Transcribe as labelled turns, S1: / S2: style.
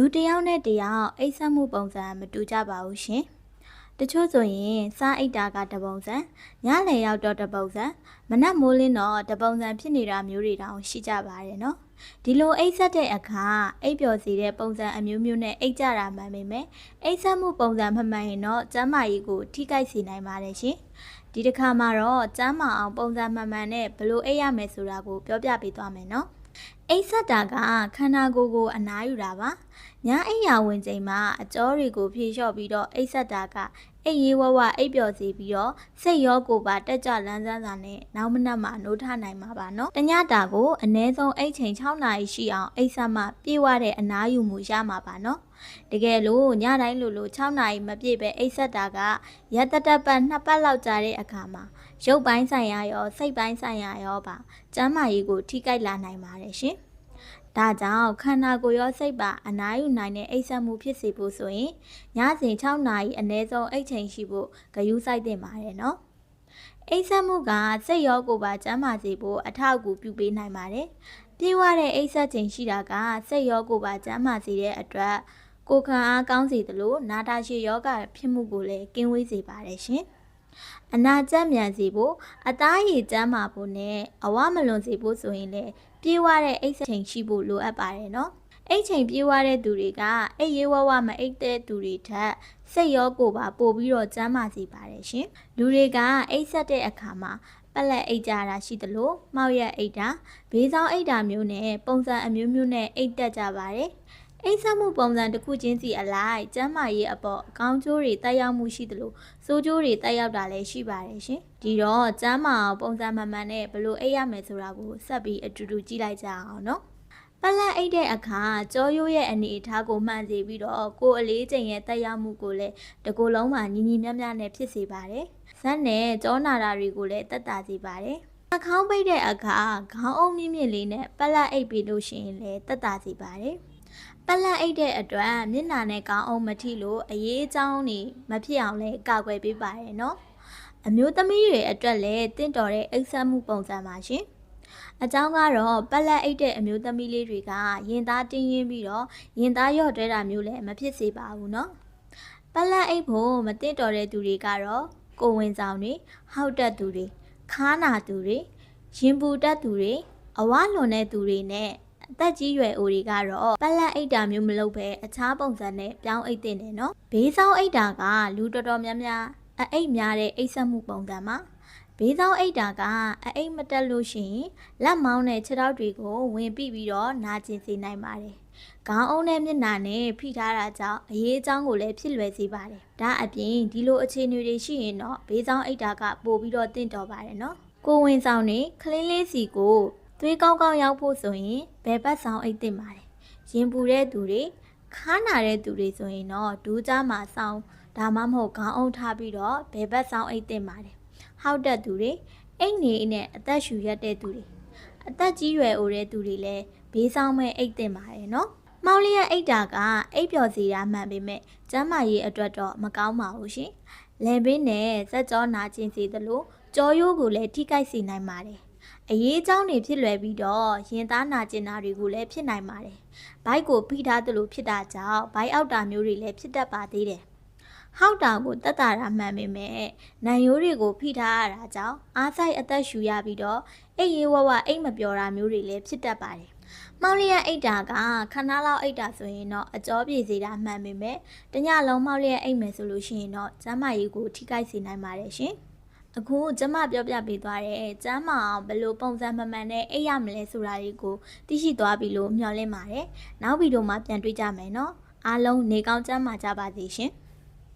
S1: လူတစ်ယောက်နဲ့တစ်ယောက်အိတ်ဆက်မှုပုံစံမတူကြပါဘူးရှင်တချို့ဆိုရင်စားအိတ်တာကတစ်ပုံစံညလည်ရောက်တော့တစ်ပုံစံမနက်မိုးလင်းတော့တစ်ပုံစံဖြစ်နေတာမျိုးတွေတောင်ရှိကြပါတယ်နော်ဒီလိုအိတ်ဆက်တဲ့အခါအိတ်ပျော်စီတဲ့ပုံစံအမျိုးမျိုးနဲ့အိတ်ကြတာမှန်ပေမဲ့အိတ်ဆက်မှုပုံစံမမှန်ရင်တော့ကျမ်းမာရေးကိုထိခိုက်စေနိုင်ပါတယ်ရှင်ဒီတစ်ခါမှာတော့ကျမ်းမာအောင်ပုံစံမှန်မှန်နဲ့ဘယ်လိုအိတ်ရမယ်ဆိုတာကိုပြောပြပေးသွားမယ်နော် အိတ်ဆက်တာကခန္ဓာကိုယ်ကိုအနားယူတာပါညာအိပ်ယာဝင်ချိန်မှာအကြောတွေကိုဖြေလျှော့ပြီးတော့အိတ်ဆက်တာကအိတ်ရေးဝဝအိပ်ပျော်စီပြီးတော့စိတ်ရောကိုယ်ပါတက်ကြလန်းဆန်းစာနဲ့နောက်မနက်မှာနိုးထနိုင်မှာပါနော်တညတာကိုအနည်းဆုံးအိတ်ချိန်6နာရီရှိအောင်အိတ်ဆက်မှပြေးဝတဲ့အနားယူမှုရမှာပါနော်တကယ်လို့ညတိုင်းလိုလို6နာရီမပြည့်ပဲအိတ်ဆက်တာကရက်တတက်ပတ်နှစ်ပတ်လောက်ကြာတဲ့အခါမှာရုပ်ပိုင်းဆိုင်ရာရောစိတ်ပိုင်းဆိုင်ရာရောပါကျန်းမာရေးကိုထိခိုက်လာနိုင်ပါတယ်ရှင်။ ဒါကြောင့်ခန္ဓာကိုယ်ရောစိတ်ပါအနားယူနိုင်တဲ့အိပ်စက်မှုဖြစ်စေဖို့ဆိုရင်ညစဉ်6နာရီအနည်းဆုံးအိပ်ချိန်ရှိဖို့ဂရုစိုက်တင်ပါတယ်နော်။အိပ်စက်မှုကစိတ်ရောကိုယ်ပါကျန်းမာစေဖို့အထောက်အကူပြုပေးနိုင်ပါတယ်။ပြေးဝတဲ့အိပ်စက်ချိန်ရှိတာကစိတ်ရောကိုယ်ပါကျန်းမာစေတဲ့အတွက်ကိုယ်ခံအားကောင်းစေသလိုနာတာရှည်ယောဂဖြစ်မှုကိုလည်းကင်းဝေးစေပါတယ်ရှင်။အနာကျက်မြန်စေဖို့အသားရည်ကျန်းမာဖို့နဲ့အဝမလွန်စေဖို့ဆိုရင်လည်း ပြေးဝတဲ့အိတ်ချိန်ရှိဖို့လိုအပ်ပါတယ်နော်အိတ်ချိန်ပြေးဝတဲ့သူတွေကအိတ်ရေးဝဝမအိတ်တဲ့သူတွေထက်စိတ်ရောကိုယ်ပါပို့ပြီးတော့ကျန်းမာစေပါတယ်ရှင်လူတွေကအိတ်ဆက်တဲ့အခါမှာပက်လက်အိတ်ကြတာရှိသလိုမှောက်ရက်အိတ်တာဘေးဆောင်အိတ်တာမျိုးနဲ့ပုံစံအမျိုးမျိုးနဲ့အိတ်တက်ကြပါတယ် အိတ်ဆက်မှုပုံစံတစ်ခုချင်းစီအလိုက်ကျန်းမာရေးအပေါ်အကောင်းကျိုးတွေတက်ရောက်မှုရှိသလိုစိုးကျိုးတွေတက်ရောက်တာလည်းရှိပါတယ်ရှင်။ဒီတော့ကျမ်းမာအောင်ပုံစံမှန်မှန်နဲ့ဘယ်လိုအိပ်ရမယ်ဆိုတာကိုဆက်ပြီးအတူတူကြည့်လိုက်ကြအောင်နော်။ပလက်အိတ်တဲ့အခါကြောရိုးရဲ့အနေအထားကိုမှန်စေပြီးတော့ကိုယ်အလေးချိန်ရဲ့တက်ရောက်မှုကိုလည်းတစ်ကိုယ်လုံးမှာညီညီမျှမျှနဲ့ဖြစ်စေပါတယ်။ဇက်နဲ့ကြောနာတာတွေကိုလည်းတက်တာစေပါတယ်။အခေါင်းပိတ်တဲ့အခါခေါင်းအုံမြင့်မြင့်လေးနဲ့ပလက်အိတ်ပြီးလို့ရှိရင်လည်းတက်တာစေပါတယ်။ ပလက်အိတ်တဲ့အတွက်မျက်နှာနဲ့ကောင်းအောင်မထိလို့အရေးအကြောင်းနေမဖြစ်အောင်လဲကာကွယ်ပေးပါရယ်နော်အမျိုးသမီးတွေအတွက်လည်းတင့်တော်တဲ့အိတ်ဆက်မှုပုံစံပါရှင်အကြောင်းကတော့ပလက်အိတ်တဲ့အမျိုးသမီးလေးတွေကရင်သားတင်းရင်းပြီးတော့ရင်သားရော့တွဲတာမျိုးလည်းမဖြစ်စေပါဘူးနော်ပလက်အိတ်ဖို့မတင့်တော်တဲ့သူတွေကတော့ကိုယ်ဝင်ဆောင်တွေဟောက်တက်သူတွေခါနာသူတွေရင်ပူတက်သူတွေအဝလွန်တဲ့သူတွေနဲ့ အသက်ကြီးရွယ်အိုတွေကတော့ပက်လက်အိတ်တာမျိုးမလုပ်ဘဲအခြားပုံစံနဲ့ပြောင်းအိတ်တင်တယ်နော်ဘေးဆောင်အိတ်တာကလူတော်တော်များများအအိတ်များတဲ့အိတ်ဆက်မှုပုံစံမှာဘေးဆောင်အိတ်တာကအအိတ်မတက်လို့ရှိရင်လက်မောင်းနဲ့ခြေထောက်တွေကိုဝင်ပြီးပြီးတော့နာကျင်စေနိုင်ပါတယ်ခေါင်းအုံးနဲ့မျက်နှာနဲ့ဖိထားတာကြောင့်အရေးအကြောင်းကိုလည်းဖြစ်လွယ်စေပါတယ်ဒါအပြင်ဒီလိုအခြေအနေတွေရှိရင်တော့ဘေးဆောင်အိတ်တာကပို့ပြီးတော့တင့်တော်ပါတယ်နော်ကိုယ်ဝင်ဆောင်နေခလင်းလေးစီကို သွေးကောင်းကောင်းရောက်ဖို့ဆိုရင်ဘယ်ဘက်ဆောင်အိတ်တင်ပါတယ်။ရင်ပူတဲ့သူတွေခါနာတဲ့သူတွေဆိုရင်တော့ဒူးကြားမှာဆောင်ဒါမှမဟုတ်ခေါင်းအုပ်ထားပြီးတော့ဘယ်ဘက်ဆောင်အိတ်တင်ပါတယ်။ဟောက်တဲ့သူတွေအိတ်နေနဲ့အသက်ရှူရက်တဲ့သူတွေအသက်ကြီးရွယ်အိုတဲ့သူတွေလည်းဘေးဆောင်မဲ့အိတ်တင်ပါတယ်နော်။မောင်လေးရဲ့အိတ်တာကအိတ်ပျော်စီတာမှန်ပေမဲ့ကျမ်းမာရေးအတွက်တော့မကောင်းပါဘူးရှင်။လင်ဘေးနဲ့စက်ကြောနာကျင်စေသလိုကြောရိုးကိုလည်းထိခိုက်စေနိုင်ပါတယ်။ အရေးအကြောင်းတွေဖြစ်လွယ်ပြီးတော့ရင်သားနာကျင်တာတွေကိုလည်းဖြစ်နိုင်ပါတယ်။ဘိုက်ကိုဖိထားသလိုဖြစ်တာကြောင့်ဘိုက်အောက်တာမျိုးတွေလည်းဖြစ်တတ်ပါသေးတယ်။ဟောက်တာကိုတက်တာတာမှန်ပေမဲ့နံရိုးတွေကိုဖိထားရတာကြောင့်အားဆိုင်အသက်ရှူရပြီးတော့အိတ်ရေးဝဝအိတ်မပျော်တာမျိုးတွေလည်းဖြစ်တတ်ပါတယ်။မောင်လေးရဲ့အိတ်တာကခဏလောက်အိတ်တာဆိုရင်တော့အကြောပြေစေတာမှန်ပေမဲ့တညလုံးမောင်လေးရဲ့အိတ်မယ်ဆိုလို့ရှိရင်တော့ကျမ်းမာရေးကိုထိခိုက်စေနိုင်ပါတယ်ရှင်။ အခုကျမပြောပြပေးသွားတဲ့ကျမ်းမာအောင်ဘယ်လိုပုံစံမှန်မှန်နဲ့အိပ်ရမလဲဆိုတာတွေကိုသိရှိသွားပြီလို့မျှော်လင့်ပါတယ်။နောက်ဗီဒီယိုမှာပြန်တွေ့ကြမယ်နော်။အားလုံးနေကောင်းကျမ်းမာကြပါစေရှင်။